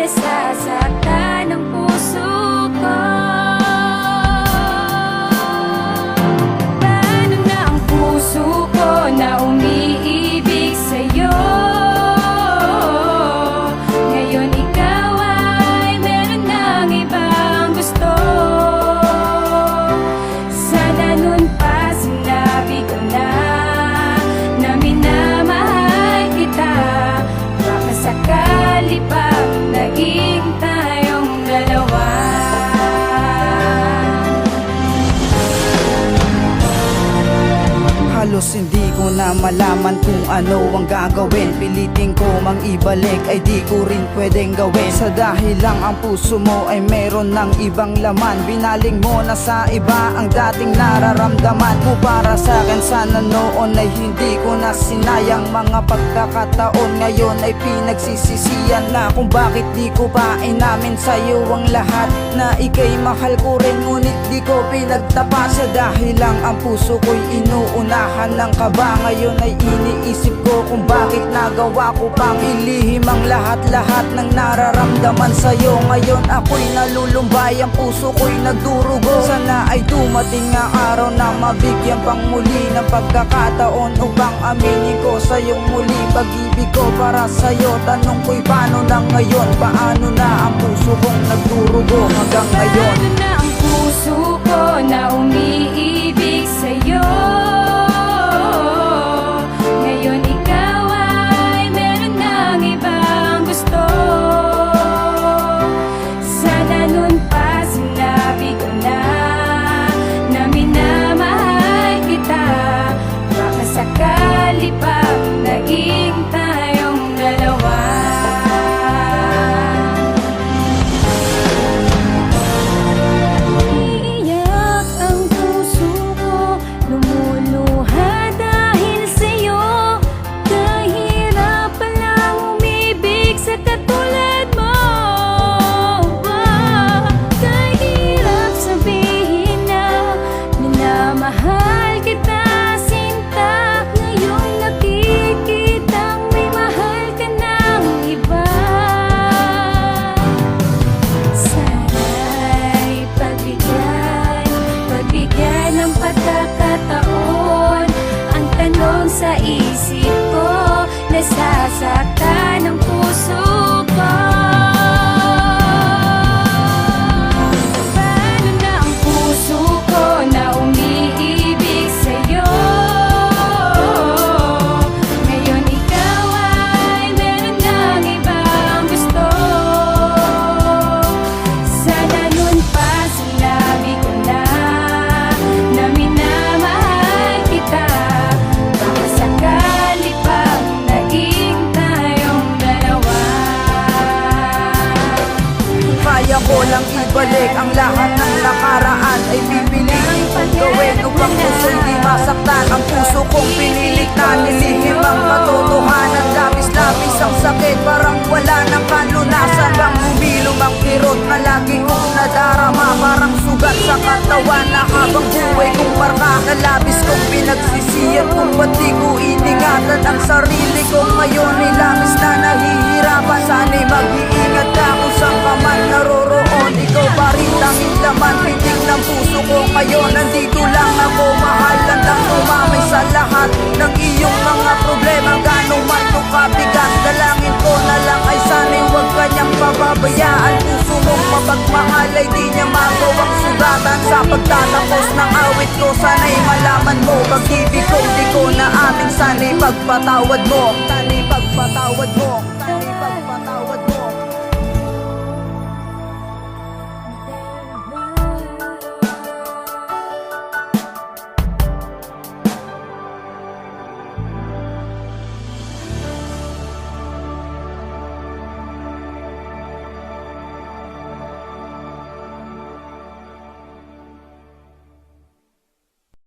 nasasaktan ang puso ko na malaman kung ano ang gagawin. Piliting ko mang ibalik ay di ko rin pwedeng gawin. Sa dahil lang ang puso mo ay meron ng ibang laman. Binaling mo na sa iba ang dating nararamdaman mo. Para sa akin sana noon ay hindi ko na sinayang Mga pagkakataon. Ngayon ay pinagsisisiyan na Kung bakit di ko pa inamin sa'yo ang lahat. Na ikay mahal ko rin ngunit di ko pinagtapat Sa dahil lang ang puso ko'y inuunahan ng kaba Ngayon ay iniisip ko kung bakit nagawa ko pang ilihim ang lahat-lahat ng nararamdaman sa'yo. Ngayon ako'y nalulumbay, ang puso ko'y nagdurugo Sana ay dumating ang araw na mabigyan pang muli ng pagkakataon Upang aminin ko sa'yong muli pag-ibig ko para sa'yo. Tanong ko'y paano na ngayon, paano na ang puso kong nagdurugo hanggang ngayon nasasaktan Kaya ko lang ibalik ang lahat ng nakaraan. Ay pipiliin kong gawin upang puso'y di masaktan. Ang puso kong pinilit na nilihim ang Sa pagtatapos ng awit ko Sana'y malaman mo. Pag-ibig ko di ko na amin Sana'y pagpatawad mo. Sana'y pagpatawad mo